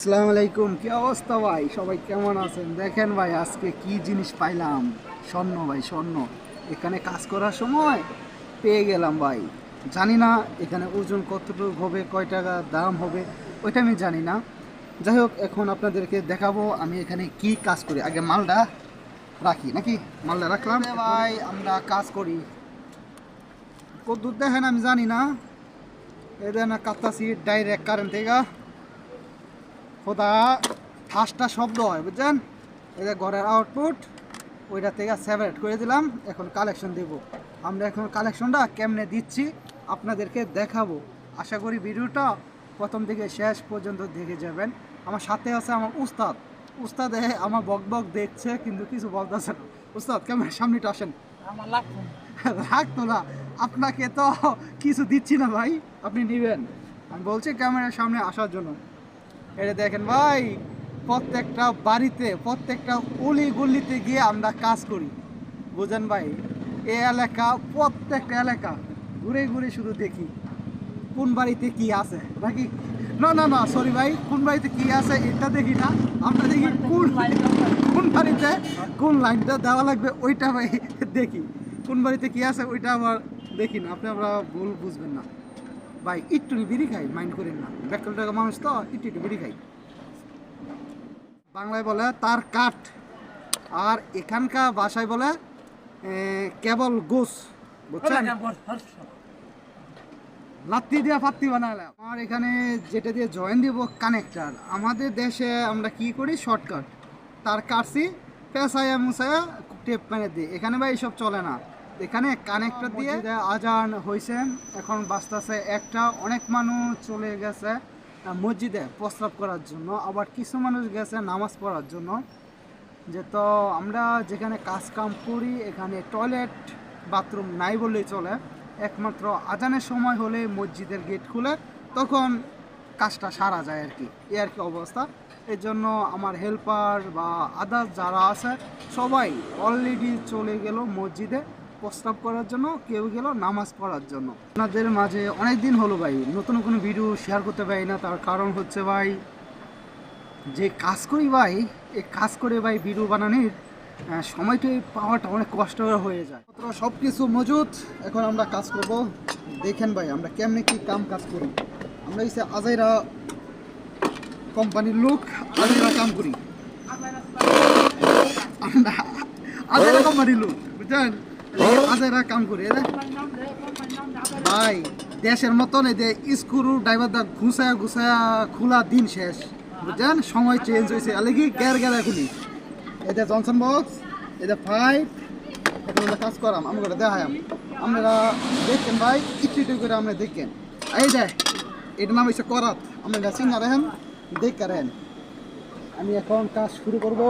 আসসালামু আলাইকুম কি অবস্থা ভাই? সবাই কেমন আছেন? দেখেন ভাই আজকে কি জিনিস পাইলাম? স্বর্ণ ভাই স্বর্ণ। এখানে কাজ করার সময় পেয়ে গেলাম ভাই। জানি না এখানে ওজন কতটুকু হবে কয় টাকা দাম হবে ওইটা আমি জানি না। যাই হোক এখন আপনাদেরকে দেখাবো আমি এখানে কি কাজ করি। আগে মালটা রাখি নাকি? মালটা রাখলাম। ভাই আমরা কাজ করি। কত দেখেন আমি জানি না। এদের না কাত্তাছি ডাইরেক্ট কারেন্ট থেকে। খোদা ফার্স্টটা শব্দ হয় বুঝছেন? এই যে ঘরের আউটপুট ওইটা থেকে সেপারেট করে দিলাম এখন কালেকশন দেব। আমরা এখন কালেকশনটা কেমনে দিচ্ছি আপনাদেরকে দেখাবো। আশা করি ভিডিওটা প্রথম থেকে শেষ পর্যন্ত দেখে যাবেন। আমার সাথে আছে আমার উস্তাদ। উস্তাদ আমার বক বক দেখছে কিন্তু কিছু বলতেছে না। উস্তাদ কেমন? সামনেটা আসেন। আমার লাগতো না। আপনাকে তো কিছু দিচ্ছি না ভাই আপনি নেবেন। আমি বলছি ক্যামেরার সামনে আসার জন্য। এটা দেখেন ভাই, প্রত্যেকটা বাড়িতে, প্রত্যেকটা অলি গলিতে গিয়ে আমরা কাজ করি। বুঝেন ভাই, এ এলাকা, প্রত্যেকটা এলাকা ঘুরে ঘুরে শুধু দেখি কোন বাড়িতে কি আছে। নাকি? না না না সরি ভাই, কোন বাড়িতে কি আছে এটা দেখি না। আমরা দেখি কোন কোন বাড়িতে কোন লাইনটা দেওয়া লাগবে ওইটা ভাই দেখি। কোন বাড়িতে কি আছে ওইটা আবার দেখি না। আপনি আমরা ভুল বুঝবেন না। ভাই, একটু বিড়ি খাই মাইন্ড করেন না। বেকাল টাকা মানুষ তো, একটু একটু বিড়ি খাই। বাংলায় বলে, তার কাঠ। আর এখানকার ভাষায় বলে কেবল গোস। বুঝছেন। লাত্তি দিয়ে ফাত্তি বানালাম আমার এখানে যেটা দিয়ে জয়েন দিব কানেক্টার আমাদের দেশে আমরা কি করি? শর্টকাট তার কাটছি, পেঁচাইয়া মুছাইয়া টেপ মেরে দিই। এখানে ভাই এসব চলে না। এখানে কানেক্টর দিয়ে আজান হয়েছে এখন বাঁচতেছে একটা অনেক মানুষ চলে গেছে মসজিদে প্রস্রাব করার জন্য আবার কিছু মানুষ গেছে নামাজ পড়ার জন্য। যে তো আমরা যেখানে কাজ কাম করি এখানে টয়লেট বাথরুম নাই বললেই চলে। একমাত্র আজানের সময় হলে মসজিদের গেট খুলে তখন কাজটা সারা যায় আর কি। এ আর কি অবস্থা। এর জন্য আমার হেল্পার বা আদার্স যারা আছে সবাই অলরেডি চলে গেল মসজিদে। প্রস্তাব করার জন্য, কেউ গেল নামাজ পড়ার জন্য। আপনাদের মাঝে অনেক দিন হলো ভাই, নতুন কোনো ভিডিও শেয়ার করতে পারি না, তার কারণ হচ্ছে ভাই, যে কাজ করি ভাই, এই কাজ করে ভাই ভিডিও বানানোর সময়টাই পাওয়াটা অনেক কষ্ট হয়ে যায়। সব কিছু মজুত, এখন আমরা কাজ করব। দেখেন ভাই, আমরা কেমনে কি কাম কাজ করি। আমরা যে আজাইরা কোম্পানির লোক, আজাইরা কাম করি। আমরা আজাইরা কোম্পানির লোক, বুঝছেন? আজাইরা কাম করি ভাই, দেশের মতন এই যে স্ক্রু ড্রাইভারদার ঘুষায়া ঘুষায়া খোলা দিন শেষ। বুঝছেন? সময় চেঞ্জ হয়েছে। আলে কি গ্যার গ্যারা খুলি এটা জনসন বক্স এটা ফাইভ এখন আমরা কাজ করাম, আমরা দেখাম আপনারা দেখেন ভাই, একটু একটু করে আমরা দেখেন। এই যে, এটার নাম হচ্ছে করাত। আপনারা চিনা রেহেন দেখ রেহেন আমি এখন কাজ শুরু করব।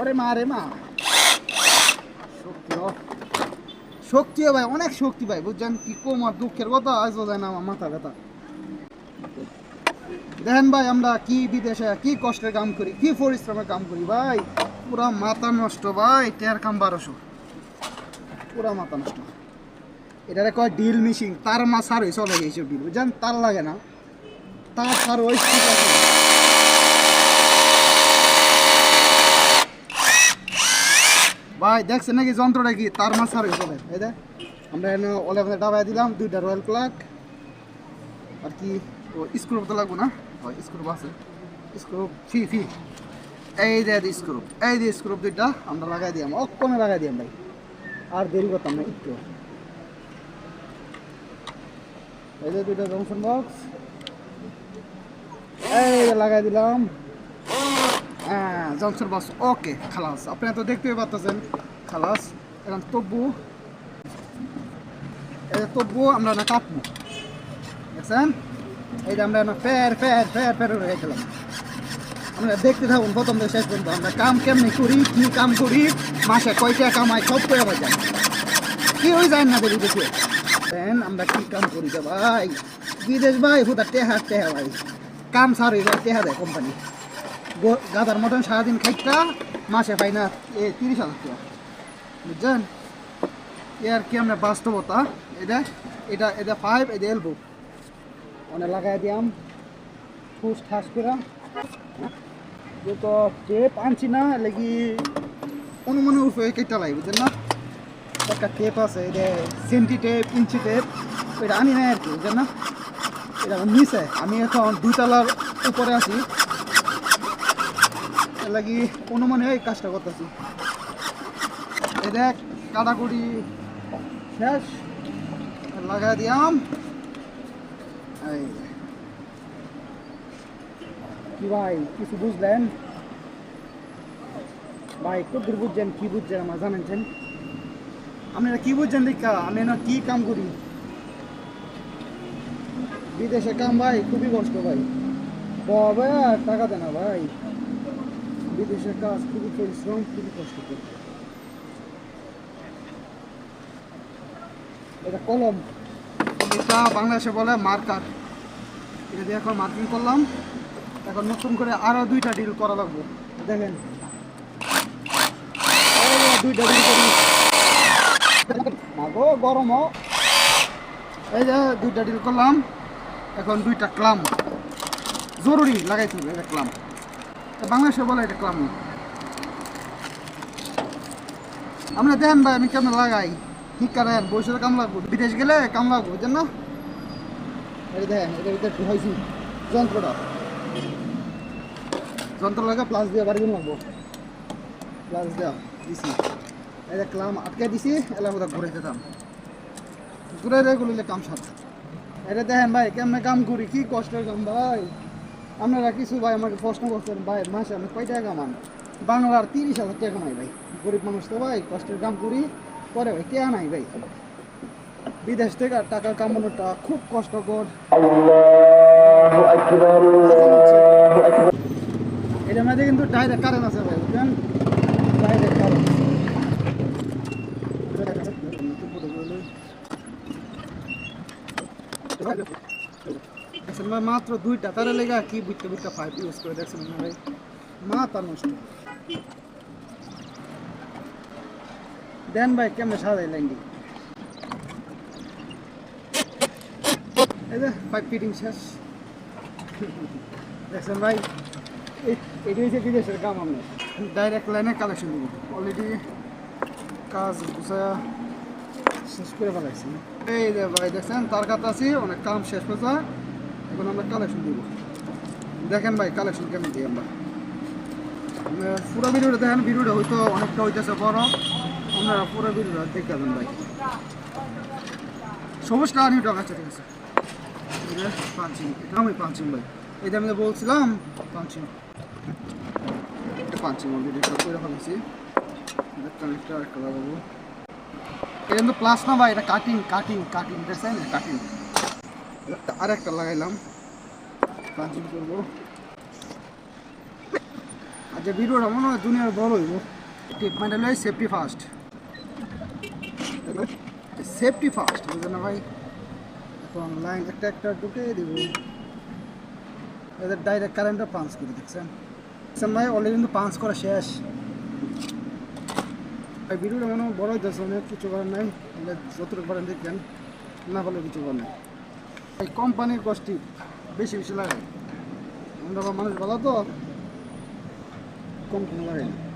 ওরে মা, রে মা। শক্তি ভাই, অনেক শক্তি ভাই, বুঝছেন? কি কম দুঃখের কথা আজও যায় না আমার মাথা ব্যথা। দেখেন ভাই, আমরা কি বিদেশে কি কষ্টের কাম করি, কি পরিশ্রমের কাম করি ভাই। পুরা মাথা নষ্ট ভাই, টের কাম বারোশো। পুরা মাথা নষ্ট। এটারে কয় ডিল মিশিং তার মা সার হয়ে চলে গেছে ডিল বুঝছেন? তার লাগে না। তার সার ওই ঠিক আছে ভাই, দেখছেন নাকি যন্ত্রটা কি? তার মাছ আর চলে এই দেখ, আমরা এখানে ওলে আমাদের ডাবায় দিলাম, দুইটা রয়্যাল প্লাগ আর কি, ও স্ক্রুপ তো লাগবো না? হয় স্ক্রু আছে। স্ক্রু ফি ফি। এই যে স্ক্রুপ, এই যে স্ক্রুপ দুইটা, আমরা লাগাই দিলাম। অক্ষণে লাগাই দিলাম ভাই। আর দেরি করতাম না, একটু। এই যে দুইটা জংশন বক্স। এই লাগাই দিলাম। হ্যাঁ জংশন বক্স ওকে, খালাস। আপনারা তো দেখতে পাচ্ছেন খালাস এখন যে তব্বু আমরা না কাটবো দেখছেন? এই যে আমরা ফের ফের ফের ফের হয়ে গেলাম আমরা দেখতে থাকুন প্রথম থেকে শেষ পর্যন্ত। আমরা কাম কেমনি করি, কি কাম করি, মাসে কয়টা কামাই, সব করে যায় কি হয়ে যায় না দেখি দেখে। দেন আমরা কি কাম করি ভাই? বিদেশ ভাই, হুদা টেহা টেহা ভাই। কাম সারি টেহা দেয় কোম্পানি গাদার মতন সারাদিন খাইটা, মাসে পাই না, এ তিরিশ হাজার টাকা। বুঝছেন? এ আর কি আমরা বাস্তবতা? এটা এটা এটা ফাইভ এটা এলবো অনেক লাগাই দিয়াম ঠুস ঠাস করে তো টেপ আনছি না লেগি অনুমানে উঠবে কেটে লাগে বুঝছেন না? একটা টেপ আছে এটা সেন্টি টেপ ইঞ্চি টেপ এটা আনি নাই আর কি, বুঝছেন না? এটা নিচে আমি এখন দুতলার উপরে আছি। লাগি অনুমানে এই কাজটা করতেছি। এই দেখ, কাটাকুটি শেষ। লাগাই দিয়াম। কি ভাই, কিছু বুঝলেন? ভাই, কদ্দুর বুঝছেন, কি বুঝছেন আমার, জানেন আপনারা কি বুঝছেন দেখা? আমি না কি কাম করি? বিদেশে কাম ভাই, খুবই কষ্ট ভাই। বাবা, টাকা দেয় না ভাই। বিদেশের কাজ খুবই পরিশ্রম, খুবই কষ্ট করে এটা কলম। এটা বাংলাদেশে বলে মার্কার। এটা দিয়ে এখন মার্কিং করলাম। এখন নতুন করে আরও দুইটা ডিল করা লাগবে। দেখেন। দুইটা ডিল করি। মাগো গরম হ। এই যে দুইটা ডিল করলাম। এখন দুইটা ক্লাম। জরুরি, লাগাইতে এটা ক্লাম। বাংলাদেশে বলে এটা ক্লাম আমরা দেখেন ভাই, আমি কেমন লাগাই? ঠিক করেন বসে কাম লাগবো, বিদেশ গেলে কাম লাগবো, বুঝছেন না? এই দেখেন এটা ভিতরে ঢুকাইছি যন্ত্রটা। যন্ত্র লাগা প্লাস দিয়ে বাড়ি লাগবো প্লাস দেওয়া দিছি। যে ক্লাম আটকে দিছি এলাম ওটা ঘুরে যেতাম। ঘুরে রে গুলিলে কাম সাথ এটা দেখেন ভাই, কেমনে কাম করি, কি কষ্টের কাম ভাই। আপনারা কিছু ভাই আমাকে প্রশ্ন করছেন ভাই মাসে আমি কয় টাকা কামান বাংলার তিরিশ হাজার টাকা কামাই ভাই। গরিব মানুষ তো ভাই কষ্টের কাম করি পরে ভাই কে নাই ভাই? বিদেশ থেকে টাকা কামানোটা খুব কষ্টকর। এটার মধ্যে কিন্তু ডাইরেক্ট কারেন্ট আছে ভাই বুঝলেন? ডাইরেক্ট কারেন্ট দেখছেন ভাই মাত্র দুইটা তার লেগা কি বুঝতে বুঝতে পাইপ ইউজ করে দেখছেন না ভাই? মাথা নষ্ট। দেন ভাই, কেমনে সাজাই ল্যাঙ্গি এই যে পাইপ ফিটিং শেষ। দেখছেন ভাই? এটি হচ্ছে বিদেশের কাম আমরা। ডাইরেক্ট লাইনে কালেকশন দিব। অলরেডি কাজ গুছায়া শেষ করে ফেলাইছি। এই যে ভাই, দেখছেন? তার কাছে আছি, অনেক কাম শেষ হয়েছে। এখন আমরা কালেকশন দিব। দেখেন ভাই কালেকশন কেমন দিই আমরা। পুরো ভিডিওটা দেখেন, ভিডিওটা হয়তো অনেকটা হইতেছে বড়। আপনারা পুরো ভিডিওটা দেখে যাবেন ভাই। সবুজটা নিউ টাকা ঠিক আছে। পাঁচিং এটা আমি পাঁচিং ভাই। এটা আমি বলছিলাম পাঁচিং এটা পাঁচিং অলরেডি এটা করে ফেলেছি। একটা এটা কিন্তু প্লাস না ভাই, এটা কাটিং কাটিং কাটিং দেখছেন কাটিং আর একটা লাগাইলাম। পাঁচিং করব। যে ভিডিওটা মনে হয় দুনিয়ার বড় হইব টিপ মানে সেফটি ফার্স্ট সেফটি ফার্স্ট বুঝলেন না ভাই? এখন লাইন একটা একটা ঢুকে দিব। এদের ডাইরেক্ট কারেন্টটা পাঞ্চ করে, দেখছেন? দেখছেন ভাই? অলরেডি কিন্তু পাঞ্চ করা শেষ। ভিডিওটা মনে হয় বড় হইতেছে, অনেক কিছু করার নাই। যতটুকু পারেন দেখবেন না হলে কিছু করার নাই। এই কোম্পানির কষ্টি বেশি বেশি লাগে। আমরা মানুষ ভালো তো কম কম লাগে না।